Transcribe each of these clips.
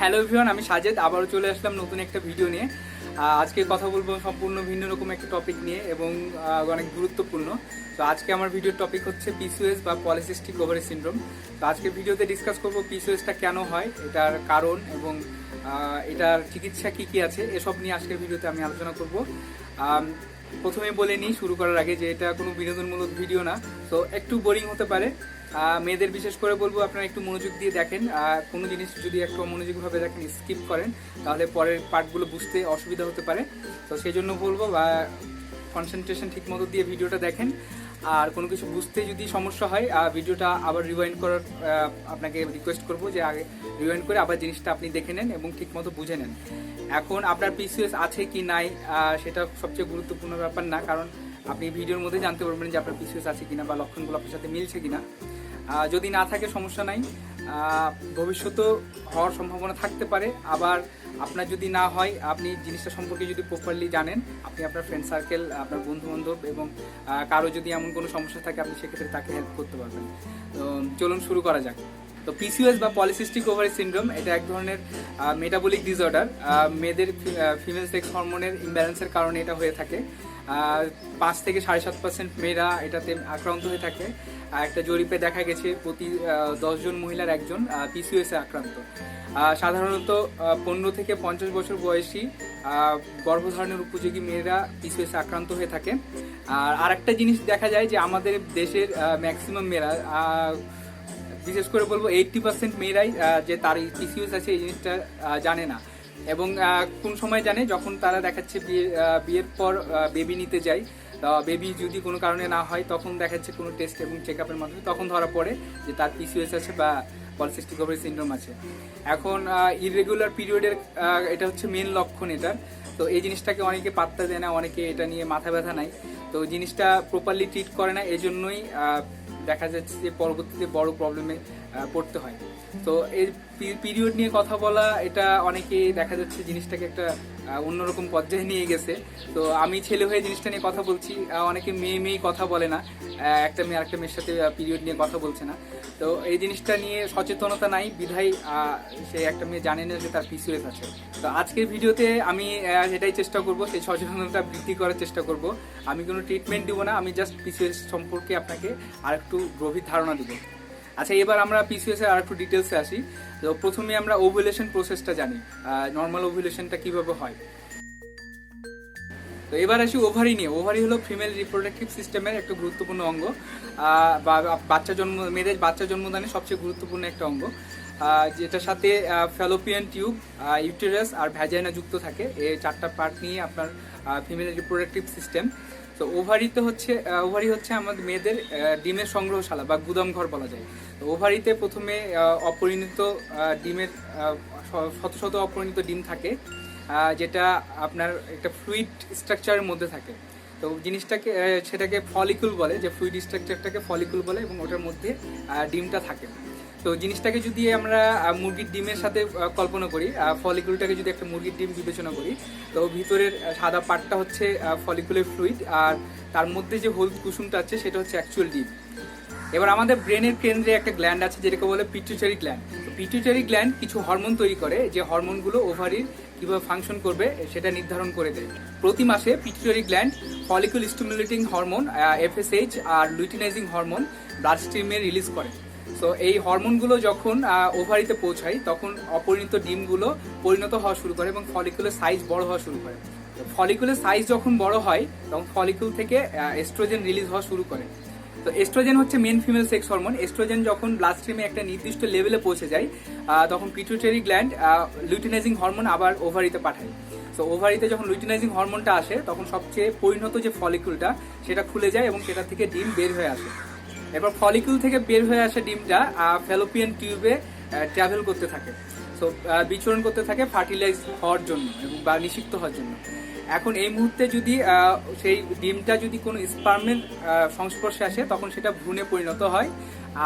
Hello ভিওন আমি সাজেদ। আবারও চলে আসলাম নতুন একটা ভিডিও নিয়ে। আজকে কথা বলব সম্পূর্ণ ভিন্ন রকম একটা টপিক নিয়ে এবং অনেক গুরুত্বপূর্ণ। তো আজকে আমার ভিডিওর টপিক হচ্ছে পিসিওএস বা পলিসিস্টিক ওভারি সিন্ড্রোম তো আজকে ভিডিওতে ডিসকাস করব পিসিওএসটা কেন হয়, এটার কারণ এবং এটার চিকিৎসা কি কি আছে, এসব নিয়ে আজকের ভিডিওতে আমি আলোচনা করব। প্রথমে বলে নিই, শুরু করার আগে যে এটা কোনো বিনোদনমূলক ভিডিও না, তো একটু বোরিং হতে পারে। মেয়েদের বিশেষ করে বলব, আপনারা একটু মনোযোগ দিয়ে দেখেন। আর কোনো জিনিস যদি একটু মনোযোগভাবে দেখেন স্কিপ করেন, তাহলে পরের পার্টগুলো বুঝতে অসুবিধা হতে পারে। তো সেই জন্য বলব, বা কনসেন্ট্রেশন ঠিক মতো দিয়ে ভিডিওটা দেখেন। আর কোনো কিছু বুঝতে যদি সমস্যা হয় ভিডিওটা আবার রিওয়াইন্ড করার আপনাকে রিকোয়েস্ট করব যে আগে রিওয়াইন্ড করে আবার জিনিসটা আপনি দেখে নেন এবং ঠিকমতো বুঝে নেন। এখন আপনার পিসিএস আছে কি নাই সেটা সবচেয়ে গুরুত্বপূর্ণ ব্যাপার না, কারণ আপনি ভিডিওর মধ্যে জানতে পারবেন যে আপনার পিসিএস আছে কিনা বা লক্ষণগুলো আপনার সাথে মিলছে কিনা। যদি না থাকে সমস্যা নাই। ভবিষ্যতেও হওয়ার সম্ভাবনা থাকতে পারে। আবার আপনার যদি না হয়, আপনি জিনিসটা সম্পর্কে যদি প্রপারলি জানেন, আপনি আপনার ফ্রেন্ড সার্কেল আপনার বন্ধু বান্ধব এবং কারও যদি এমন কোনো সমস্যা থাকে, আপনি সেক্ষেত্রে তাকে হেল্প করতে পারবেন। তো চলুন শুরু করা যাক। তো পিসিওএস বা পলিসিস্টিক ওভারি সিন্ড্রোম এটা এক ধরনের মেটাবলিক ডিসঅর্ডার মেয়েদের ফিমেল সেক্স হরমোনের ইমব্যালেন্সের কারণে এটা হয়ে থাকে। পাঁচ থেকে সাড়ে সাত পার্সেন্ট মেয়েরা এটাতে আক্রান্ত হয়ে থাকে। আর একটা জরিপে দেখা গেছে প্রতি দশজন মহিলার একজন পিসিওএস আক্রান্ত। সাধারণত পনেরো থেকে পঞ্চাশ বছর বয়সী গর্ভধারণের উপযোগী মেয়েরা পিসিওএস আক্রান্ত হয়ে থাকে। আর আরেকটা জিনিস দেখা যায় যে আমাদের দেশের ম্যাক্সিমাম মেয়েরা বিশেষ করে বলব এইট্টি পার্সেন্ট মেয়েরাই যে তার পিসিওএস আছে, এই জিনিসটা জানে না। এবং কোন সময় জানে যখন তারা দেখাচ্ছে বিয়ে বিয়ের পর বেবি নিতে যায় বেবি যদি কোনো কারণে না হয় তখন দেখাচ্ছে কোনো টেস্ট এবং চেক আপের মাধ্যমে তখন ধরা পড়ে যে তার পিসিওএস আছে বা পলিসিস্টিক ওভারি সিনড্রোম আছে। এখন ইরেগুলার পিরিয়ডের এটা হচ্ছে মেন লক্ষণ এটার। তো এই জিনিসটাকে অনেকে পাত্তা দেয় না অনেকে এটা নিয়ে মাথা ব্যথা নাই। তো জিনিসটা প্রপারলি ট্রিট করে না এই জন্যই আহ, দেখা যাচ্ছে যে পরবর্তীতে বড় প্রবলেমে পড়তে হয়। তো এর পিরিয়ড নিয়ে কথা বলা, এটা অনেকে দেখা যাচ্ছে জিনিসটাকে একটা অন্যরকম পর্যায়ে নিয়ে গেছে। তো আমি ছেলে হয়ে জিনিসটা নিয়ে কথা বলছি অনেকে মেয়ে মেয়ে কথা বলে না। একটা মেয়ে আরেকটা মেয়ের সাথে পিরিয়ড নিয়ে কথা বলছে না। তো এই জিনিসটা নিয়ে সচেতনতা নাই আহ, সে একটা মেয়ে জানে না যে তার পিসিএস আছে। তো আজকের ভিডিওতে আমি সেটাই চেষ্টা করব সেই সচেতনতা বৃদ্ধি করার চেষ্টা করব। আমি কোনো ট্রিটমেন্ট দিব না আমি জাস্ট পিসিএস সম্পর্কে আপনাকে আর একটু গভীর ধারণা দেবো। আচ্ছা এবার আমরা পিসিএস এর আর একটু ডিটেলসে আসি। তো প্রথমে আমরা ওভুলেশন প্রসেসটা জানি নর্মাল ওভুলেশনটা কীভাবে হয়। তো এবার আসি ওভারি নিয়ে। ওভারি হলো ফিমেল রিপ্রোডাক্টিভ সিস্টেমের একটা গুরুত্বপূর্ণ অঙ্গ। বাচ্চা জন্ম, মেয়েদের বাচ্চা জন্মদানে সবচেয়ে গুরুত্বপূর্ণ একটা অঙ্গ। যেটার সাথে ফ্যালোপিয়ান টিউব ইউটেরাস আর ভ্যাজাইনা যুক্ত থাকে। এই চারটা পার্ট নিয়ে আপনার ফিমেল রিপ্রোডাক্টিভ সিস্টেম তো ওভারিতে হচ্ছে ওভারি হচ্ছে আমাদের মেয়েদের ডিমের সংগ্রহশালা বা গুদাম ঘর বলা যায়। তো ওভারিতে প্রথমে অপরিণত ডিমের শত শত অপরিণত ডিম থাকে। যেটা আপনার একটা ফ্লুইড স্ট্রাকচারের মধ্যে থাকে। তো জিনিসটাকে সেটাকে ফলিকুল বলে, যে ফ্লুইড স্ট্রাকচারটাকে ফলিকুল বলে এবং ওটার মধ্যে ডিমটা থাকে। তো জিনিসটাকে যদি আমরা মুরগির ডিমের সাথে কল্পনা করি ফলিকুলটাকে যদি একটা মুরগির ডিম বিবেচনা করি, তো ভিতরের সাদা পাটটা হচ্ছে ফলিকুলের ফ্লুইড আর তার মধ্যে যে হলুদ কুসুমটা আছে, সেটা হচ্ছে অ্যাকচুয়াল ডিম। এবার আমাদের ব্রেনের কেন্দ্রে একটা গ্ল্যান্ড আছে যেটাকে বলে পিটুইটারি গ্ল্যান্ড পিটুইটারি গ্ল্যান্ড কিছু হরমোন তৈরি করে, যে হরমোনগুলো ওভারির কীভাবে ফাংশন করবে, সেটা নির্ধারণ করে দেয়। প্রতি মাসে pituitary gland follicle stimulating hormone FSH আর লুটিনাইজিং হরমোন ব্লাড স্ট্রিমে রিলিজ করে। তো এই হরমোনগুলো যখন ওভারিতে পৌঁছায়, তখন অপরিণত ডিমগুলো পরিণত হওয়া শুরু করে এবং ফলিকুলের সাইজ বড় হওয়া শুরু করে। ফলিকুলের সাইজ যখন বড় হয়, তখন ফলিকুল থেকে এস্ট্রোজেন রিলিজ হওয়া শুরু করে। তো এস্ট্রোজেন হচ্ছে main female sex hormone oestrogen যখন ব্লাড স্ট্রিমে একটা নির্দিষ্ট লেভেলে পৌঁছে যায় তখন পিটুইটারি গ্ল্যান্ড লুটিনাইজিং হরমোন আবার ওভারিতে পাঠায়। তো ওভারিতে যখন লুটিনাইজিং হরমোনটা আসে, তখন সবচেয়ে পরিণত যে ফলিকুলটা সেটা খুলে যায় এবং সেটা থেকে ডিম বের হয়ে আসে। এরপর ফলিকুল থেকে বের হয়ে আসা ডিমটা ফ্যালোপিয়ান টিউবে ট্রাভেল করতে থাকে। সো বিচরণ করতে থাকে ফার্টিলাইজ হওয়ার জন্য এবং বা নিষিক্ত হওয়ার জন্য। এখন এই মুহূর্তে যদি সেই ডিমটা যদি কোনো স্পার্মের সংস্পর্শে আসে, তখন সেটা ভ্রূণে পরিণত হয়।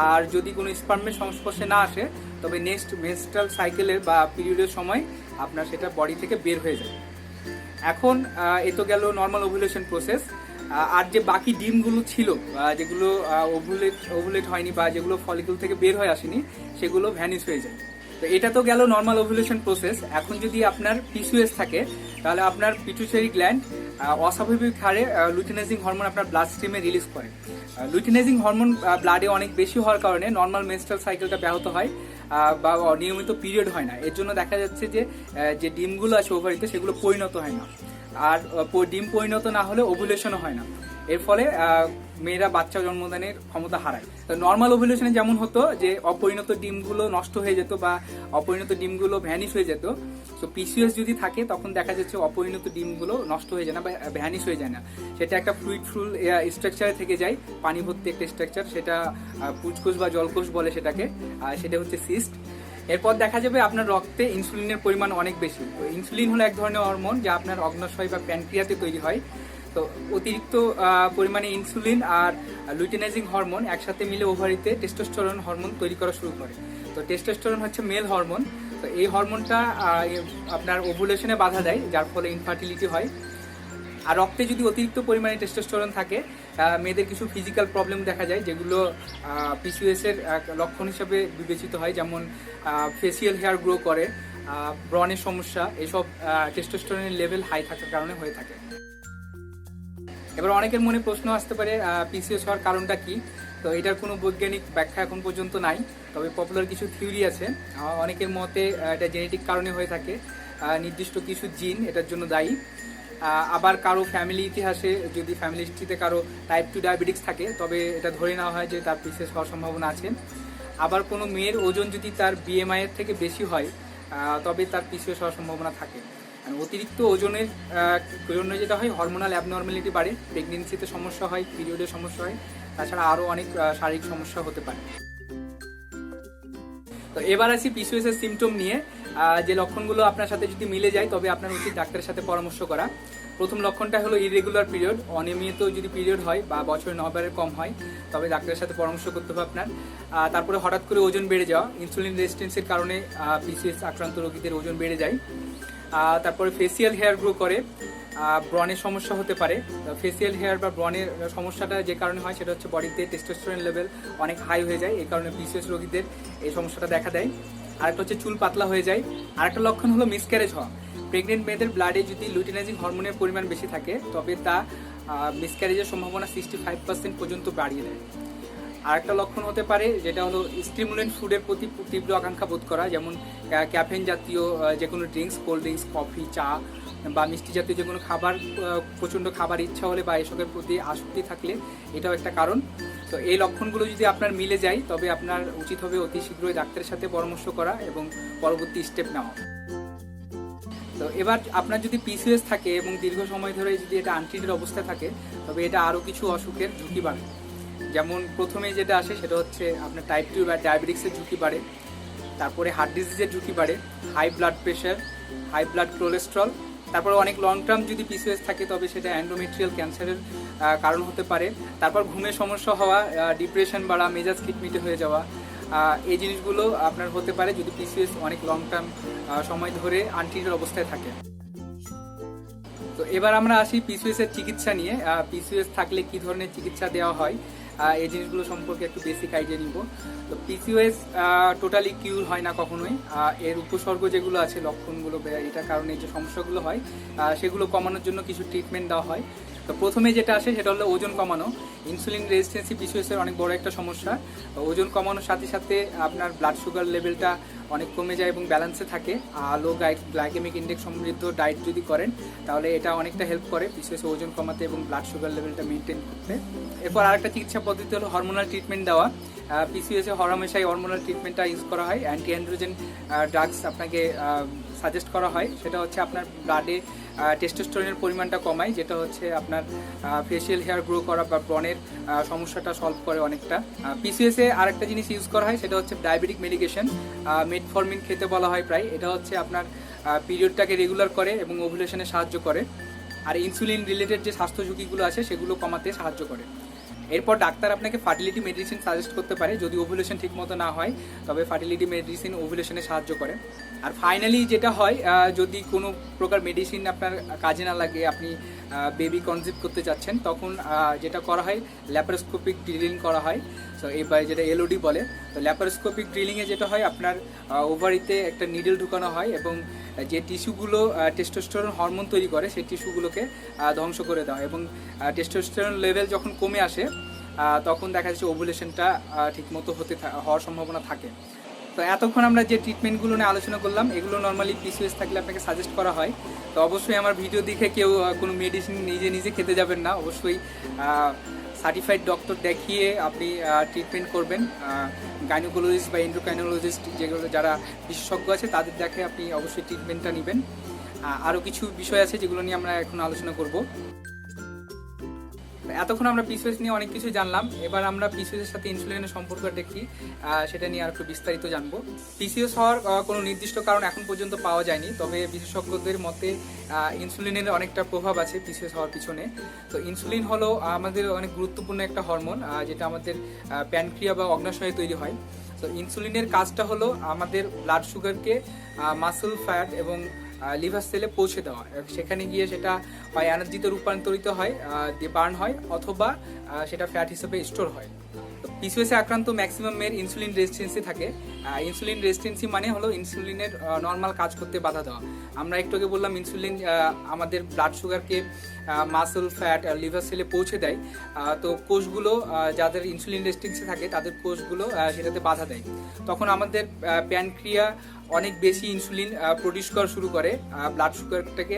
আর যদি কোনো স্পার্মের সংস্পর্শে না আসে, তবে নেক্সট মেনস্ট্রাল সাইকেলের বা পিরিয়ডের সময় আপনার সেটা বডি থেকে বের হয়ে যায়। এখন এ তো গেল নর্মাল ওভুলেশন প্রসেস আর যে বাকি ডিমগুলো ছিল যেগুলো ওভুলেট ওভুলেট হয়নি বা যেগুলো ফলিকুল থেকে বের হয়ে আসেনি, সেগুলো ভ্যানিশ হয়ে যায়। তো এটা তো গেল নর্মাল ওভুলেশন প্রসেস এখন যদি আপনার পিসিওএস থাকে, তাহলে আপনার পিটুইটারি গ্ল্যান্ড অস্বাভাবিক হারে লুটিনাইজিং হরমোন আপনার ব্লাড স্ট্রিমে রিলিজ করে। লুটিনাইজিং হরমোন ব্লাডে অনেক বেশি হওয়ার কারণে নর্মাল মেনস্ট্রাল সাইকেলটা ব্যাহত হয় বা নিয়মিত পিরিয়ড হয় না। এর জন্য দেখা যাচ্ছে যে যে ডিমগুলো আছে ওভারিতে সেগুলো পরিণত হয় না। আর ডিম পরিণত না হলে ওভুলেশনও হয় না। এর ফলে মেয়েরা বাচ্চা জন্মদানের ক্ষমতা হারায়। তো নর্মাল ওভুলেশনে যেমন হতো যে অপরিণত ডিমগুলো নষ্ট হয়ে যেত বা অপরিণত ডিমগুলো ভ্যানিশ হয়ে যেত তো পিসিএস যদি থাকে তখন দেখা যাচ্ছে অপরিণত ডিমগুলো নষ্ট হয়ে যায় না বা ভ্যানিশ হয়ে যায় না। সেটা একটা ফ্লুইড ফুল স্ট্রাকচারে থেকে যায়, পানি ভর্তি একটা স্ট্রাকচার সেটা পুচকোষ বা জলকোষ বলে সেটাকে আর সেটা হচ্ছে সিস্ট এরপর দেখা যাবে আপনার রক্তে ইনসুলিনের পরিমাণ অনেক বেশি। তো ইনসুলিন হলো এক ধরনের হরমোন যা আপনার অগ্নাশয় বা প্যানক্রিয়াতে তৈরি হয়। তো অতিরিক্ত পরিমাণে ইনসুলিন আর লুটিনাইজিং হরমোন একসাথে মিলে ওভারিতে টেস্টোস্টেরন হরমোন তৈরি করা শুরু করে। তো টেস্টোস্টেরন হচ্ছে মেল হরমোন তো এই হরমোনটা আপনার ওভুলেশনে বাধা দেয় যার ফলে ইনফার্টিলিটি হয়। আর রক্তে যদি অতিরিক্ত পরিমাণে টেস্টোস্টেরন থাকে মেয়েদের কিছু ফিজিক্যাল প্রবলেম দেখা যায় যেগুলো পিসিএস এক লক্ষণ হিসাবে বিবেচিত হয় যেমন ফেসিয়াল হেয়ার গ্রো করে আহ, ব্রণের সমস্যা এসব টেস্টোস্টেরনের লেভেল হাই থাকার কারণে হয়ে থাকে। এবার অনেকের মনে প্রশ্ন আসতে পারে পিসিএস হওয়ার কারণটা কি? তো এটার কোনো বৈজ্ঞানিক ব্যাখ্যা এখন পর্যন্ত নাই, তবে পপুলার কিছু থিওরি আছে। অনেকের মতে এটা জেনেটিক কারণে হয়ে থাকে। নির্দিষ্ট কিছু জিন, এটার জন্য দায়ী। আবার কারও ফ্যামিলি ইতিহাসে যদি ফ্যামিলি হিস্ট্রিতে কারও টাইপ টু ডায়াবেটিক্স থাকে, তবে এটা ধরে নেওয়া হয় যে তার পিসিএস হওয়ার সম্ভাবনা আছে। আবার কোনো মেয়ের ওজন যদি তার বিএমআইয়ের থেকে বেশি হয় তবে তার পিসিএস হওয়ার সম্ভাবনা থাকে। অতিরিক্ত ওজনের জন্য যেটা হয় হরমোনাল অ্যাবনর্মালিটি বাড়ে প্রেগনেন্সিতে সমস্যা হয় পিরিয়ডের সমস্যা হয়, তাছাড়া আরও অনেক শারীরিক সমস্যা হতে পারে। তো এবার আসি পিসিওএস এর সিমটম নিয়ে যে লক্ষণগুলো আপনার সাথে যদি মিলে যায়, তবে আপনার উচিত ডাক্তারের সাথে পরামর্শ করা। প্রথম লক্ষণটা হলো ইরেগুলার পিরিয়ড অনিয়মিত যদি পিরিয়ড হয় বা বছরে নবারের কম হয়, তবে ডাক্তারের সাথে পরামর্শ করতে হবে আপনার। তারপরে হঠাৎ করে ওজন বেড়ে যাওয়া ইনসুলিন রেজিস্টেন্সের কারণে পিসিএস আক্রান্ত রোগীদের ওজন বেড়ে যায়। তারপরে ফেসিয়াল হেয়ার গ্রো করে আহ, ব্রণের সমস্যা হতে পারে। ফেসিয়াল হেয়ার বা ব্রণের সমস্যাটা যে কারণে হয় সেটা হচ্ছে বডিতে টেস্টোস্টেরন লেভেল অনেক হাই হয়ে যায় এই কারণে বিশেষ রোগীদের এই সমস্যাটা দেখা দেয়। আরেকটা হচ্ছে চুল পাতলা হয়ে যায়। আরেকটা লক্ষণ হলো মিসক্যারেজ হওয়া। প্রেগনেন্ট মেয়েদের ব্লাডে যদি লুটিনাইজিং হরমোনের পরিমাণ বেশি থাকে তবে তা মিসক্যারেজের সম্ভাবনা সিক্সটি ফাইভ পার্সেন্ট পর্যন্ত বাড়িয়ে দেয়। আর একটা লক্ষণ হতে পারে, যেটা হলো স্টিমুলেন্ট ফুডের প্রতি তীব্র আকাঙ্ক্ষা বোধ করা, যেমন ক্যাফেন জাতীয় যে কোনো ড্রিঙ্কস কোল্ড ড্রিঙ্কস কফি চা, বা মিষ্টি জাতীয় যে কোনো খাবার প্রচণ্ড খাবার ইচ্ছা হলে বা এসবের প্রতি আসক্তি থাকলে এটাও একটা কারণ। তো এই লক্ষণগুলো যদি আপনার মিলে যায়, তবে আপনার উচিত হবে অতি শীঘ্রই ডাক্তারের সাথে পরামর্শ করা এবং পরবর্তী স্টেপ নেওয়া। তো এবার আপনার যদি পিসিএস থাকে এবং দীর্ঘ সময় ধরে যদি এটা আনট্রিটেড অবস্থায় থাকে, তবে এটা আরও কিছু অসুখের ঝুঁকি বাড়ে। যেমন প্রথমে যেটা আসে সেটা হচ্ছে আপনার টাইপ টু বা ডায়াবেটিক্সের ঝুঁকি বাড়ে, তারপরে হার্ট ডিজিজের ঝুঁকি বাড়ে high blood pressure high blood cholesterol তারপরে অনেক লং টার্ম যদি পিসিএস থাকে তবে সেটা অ্যান্ডোমেট্রিয়াল ক্যান্সারের কারণ হতে পারে, তারপর ঘুমের সমস্যা হওয়া ডিপ্রেশন বাড়া, মেজাজ খিটমিটে হয়ে যাওয়া এই জিনিসগুলো আপনার হতে পারে যদি পিসিএস অনেক লং টার্ম সময় ধরে আনট্রিটেড অবস্থায় থাকে। তো এবার আমরা আসি পিসিএস এর চিকিৎসা নিয়ে পিসিএস থাকলে কি ধরনের চিকিৎসা দেওয়া হয় এই জিনিসগুলো সম্পর্কে একটু বেসিক আইডিয়া নিব। তো পিসিওএস টোটালি কিউর হয় না কখনোই। এর উপসর্গ যেগুলো আছে, লক্ষণগুলো এটা এটার কারণে যে সমস্যাগুলো হয় সেগুলো কমানোর জন্য কিছু ট্রিটমেন্ট দেওয়া হয়। তো প্রথমে যেটা আসে সেটা হলো ওজন কমানো। ইনসুলিন রেজিস্টেন্সি পিসিওএস অনেক বড় একটা সমস্যা। ওজন কমানোর সাথে সাথে আপনার ব্লাড সুগার লেভেলটা অনেক কমে যায় এবং ব্যালেন্সে থাকে। লো গ্লাইকেমিক ইন্ডেক্স সমৃদ্ধ ডায়েট যদি করেন, তাহলে এটা অনেকটা হেল্প করে বিশেষ ওজন কমাতে এবং ব্লাড সুগার লেভেলটা মেনটেন করতে। এরপর আরেকটা চিকিৎসা পদ্ধতি হলো হরমোনাল ট্রিটমেন্ট দেওয়া। পিসিএস হরমেশাই হরমোনাল ট্রিটমেন্টটা ইউজ করা হয়। অ্যান্টি অ্যান্ড্রোজেন ড্রাগস আপনাকে সাজেস্ট করা হয়। সেটা হচ্ছে আপনার ব্লাডে টেস্টোস্টেরনের পরিমাণটা কমায় যেটা হচ্ছে আপনার ফেসিয়াল হেয়ার গ্রো করা বা ব্রণের আহ, সমস্যাটা সলভ করে অনেকটা। পিসিএসে আরেকটা জিনিস ইউজ করা হয় সেটা হচ্ছে ডায়াবেটিক মেডিকেশন মেটফরমিন খেতে বলা হয় প্রায়। এটা হচ্ছে আপনার পিরিয়ডটাকে রেগুলার করে এবং ওভুলেশনে সাহায্য করে। আর ইনসুলিন রিলেটেড যে স্বাস্থ্য ঝুঁকিগুলো আছে সেগুলো কমাতে সাহায্য করে। এরপর ডাক্তার আপনাকে ফার্টিলিটি মেডিসিন সাজেস্ট করতে পারে যদি ওভুলেশন ঠিক মতো না হয়, তবে ফার্টিলিটি মেডিসিন ওভুলেশনে সাহায্য করে। আর ফাইনালি যেটা হয় যদি কোনো প্রকার মেডিসিন আপনার কাজে না লাগে, আপনি বেবি কনসিভ করতে যাচ্ছেন, তখন যেটা করা হয় ল্যাপারোস্কোপিক ড্রিলিং করা হয়। তো এবার যেটা এলওডি বলে, তো ল্যাপারোস্কোপিক ড্রিলিংয়ে যেটা হয়, আপনার ওভারিতে একটা নিডল ঢুকানো হয় এবং যে টিস্যুগুলো টেস্টোস্টেরন হরমোন তৈরি করে, সেই টিস্যুগুলোকে ধ্বংস করে দেওয়া। এবং টেস্টোস্টেরন লেভেল যখন কমে আসে তখন দেখা যাচ্ছে ওভুলেশনটা ঠিকমতো হতে হওয়ার সম্ভাবনা থাকে। তো এতক্ষণ আমরা যে ট্রিটমেন্টগুলো নিয়ে আলোচনা করলাম, এগুলো নর্মালি পিসিএস থাকলে আপনাকে সাজেস্ট করা হয়। তো অবশ্যই আমার ভিডিও দেখে কেউ কোনো মেডিসিন নিজে নিজে খেতে যাবেন না। অবশ্যই সার্টিফাইড ডক্টর দেখিয়ে আপনি ট্রিটমেন্ট করবেন। গাইনোকোলজিস্ট বা এন্ডোকাইনোলজিস্ট যেগুলো যারা বিশেষজ্ঞ আছে, তাদের দেখে আপনি অবশ্যই ট্রিটমেন্টটা নেবেন। আরও কিছু বিষয় আছে যেগুলো নিয়ে আমরা এখন আলোচনা করব। এতক্ষণ আমরা পিসিএস নিয়ে অনেক কিছু জানলাম। এবার আমরা পিসিএস এর সাথে ইনসুলিনের সম্পর্ক দেখি সেটা নিয়ে আর একটু বিস্তারিত জানব। পিসিএস হওয়ার কোনো নির্দিষ্ট কারণ এখন পর্যন্ত পাওয়া যায়নি, তবে বিশেষজ্ঞদের মতে ইনসুলিনের অনেকটা প্রভাব আছে পিসিএস হওয়ার পিছনে। তো ইনসুলিন হলো আমাদের অনেক গুরুত্বপূর্ণ একটা হরমোন যেটা আমাদের প্যানক্রিয়া বা অগ্নাশয়ে তৈরি হয়। তো ইনসুলিনের কাজটা হলো আমাদের ব্লাড সুগারকে মাসেল ফ্যাট এবং লিভার সেলে পৌঁছে দেওয়া সেখানে গিয়ে সেটা হয় এনার্জিতে রূপান্তরিত হয় বার্ন হয়, অথবা সেটা ফ্যাট হিসেবে স্টোর হয়। পিসিওএসে আক্রান্ত ম্যাক্সিমাম মেয়ের ইনসুলিন রেজিস্টেন্সি থাকে। ইনসুলিন রেজিস্টেন্সি মানে হলো ইনসুলিনের নর্মাল কাজ করতে বাধা দেওয়া। আমরা একটু আগে বললাম ইনসুলিন আমাদের ব্লাড সুগারকে মাসেল ফ্যাট লিভার সেলে পৌঁছে দেয়। তো কোষগুলো যাদের ইনসুলিন রেজিস্টেন্সি থাকে, তাদের কোষগুলো সেটাতে বাধা দেয়। তখন আমাদের প্যানক্রিয়া অনেক বেশি ইনসুলিন প্রডিউস করা শুরু করে ব্লাড সুগারটাকে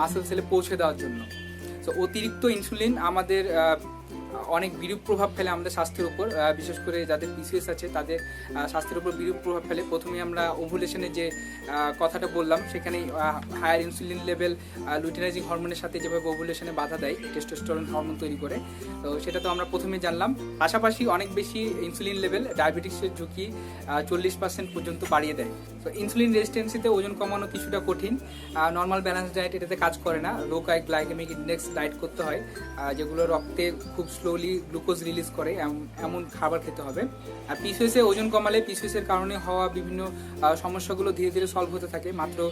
মাসেল সেলে পৌঁছে দেওয়ার জন্য। তো অতিরিক্ত ইনসুলিন আমাদের অনেক বিরূপ প্রভাব ফেলে আমাদের স্বাস্থ্যের উপর বিশেষ করে যাদের পিসিএস আছে, তাদের স্বাস্থ্যের উপর বিরূপ প্রভাব ফেলে। প্রথমে আমরা ওভুলেশনের যে কথাটা বললাম সেখানে হায়ার ইনসুলিন লেভেল লুটিনাইজিং হরমোনের সাথে যেভাবে ওভুলেশনে বাধা দেয় টেস্টোস্টেরন হরমোন তৈরি করে। তো সেটা তো আমরা প্রথমে জানলাম। পাশাপাশি অনেক বেশি ইনসুলিন লেভেল ডায়াবেটিক্সের ঝুঁকি চল্লিশ পার্সেন্ট পর্যন্ত বাড়িয়ে দেয়। ইনসুলিন রেজিস্টেন্সিতে ওজন কমানো কিছুটা কঠিন। নর্মাল ব্যালেন্স ডায়েট এটাতে কাজ করে না। লো গ্লাইকেমিক ইন্ডেক্স ডায়েট করতে হয়। যেগুলো রক্তে খুব স্লোলি গ্লুকোজ রিলিজ করে, এম- এমন খাবার খেতে হবে। আর পিসিএসে ওজন কমালে পিসিএস এর কারণে হওয়া বিভিন্ন সমস্যাগুলো ধীরে ধীরে সলভ হতে থাকে। মাত্র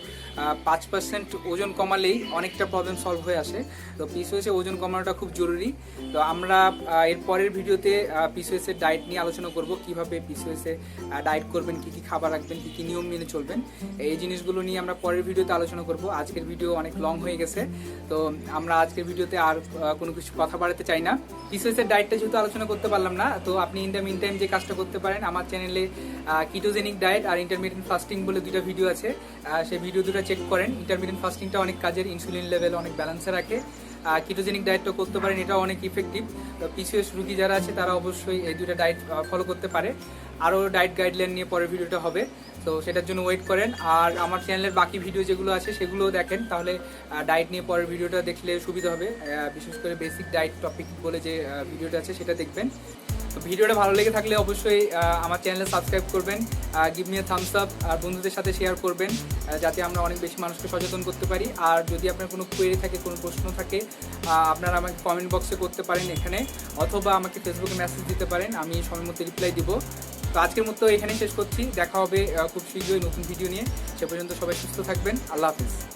পাঁচ পার্সেন্ট ওজন কমালেই অনেকটা প্রবলেম সলভ হয়ে আসে। তো পিসিএসে ওজন কমানোটা খুব জরুরি। তো আমরা এর পরের ভিডিওতে পিসিএস এর ডায়েট নিয়ে আলোচনা করব। কীভাবে পিসিএস এ ডায়েট করবেন, কি কি খাবার রাখবেন, কি কি নিয়ম মেনে চলবেন। এই জিনিসগুলো নিয়ে আমরা পরের ভিডিওতে আলোচনা করব। আজকের ভিডিও অনেক লং হয়ে গেছে, তো আমরা আজকের ভিডিওতে আর কোনো কিছু কথা বাড়াতে চাই না। পিসিএস এর ডায়েটটা যেহেতু আলোচনা করতে পারলাম না, তো আপনি ইন দ্য মিন টাইম যে কাজটা করতে পারেন, আমার চ্যানেলে কিটোজেনিক ডায়েট আর ইন্টারমিডিয়েন্ট ফাস্টিং বলে দুটো ভিডিও আছে। সেই ভিডিও দুটো চেক করেন। ইন্টারমিডিয়েন্ট ফাস্টিংটা অনেক কাজের ইনসুলিন লেভেল অনেক ব্যালেন্সে রাখে। কিটোজেনিক ডায়েটটা করতে পারেন, এটাও অনেক ইফেক্টিভ পিসিএস রুগী যারা আছে, তারা অবশ্যই এই দুটো ডায়েট ফলো করতে পারে। আরও ডায়েট গাইডলাইন নিয়ে পরের ভিডিওটা হবে। তো সেটার জন্য ওয়েট করেন। আর আমার চ্যানেলের বাকি ভিডিও যেগুলো আছে, সেগুলোও দেখেন। তাহলে ডায়েট নিয়ে পরের ভিডিওটা দেখলে সুবিধা হবে। বিশেষ করে বেসিক ডায়েট টপিক বলে যে ভিডিওটা আছে, সেটা দেখবেন। তো ভিডিওটা ভালো লেগে থাকলে অবশ্যই আমার চ্যানেলে সাবস্ক্রাইব করবেন। গিভ মি থামস আপ আর বন্ধুদের সাথে শেয়ার করবেন যাতে আমরা অনেক বেশি মানুষকে সচেতন করতে পারি। আর যদি আপনার কোনো কোয়েরি থাকে, কোনো প্রশ্ন থাকে আপনারা আমাকে কমেন্ট বক্সে করতে পারেন এখানে। অথবা আমাকে ফেসবুকে মেসেজ দিতে পারেন, আমি সময় মতো রিপ্লাই দিব। তো আজকের মতো এখানেই শেষ করছি। দেখা হবে খুব শীঘ্রই নতুন ভিডিও নিয়ে। সে পর্যন্ত সবাই সুস্থ থাকবেন। আল্লাহ হাফিজ।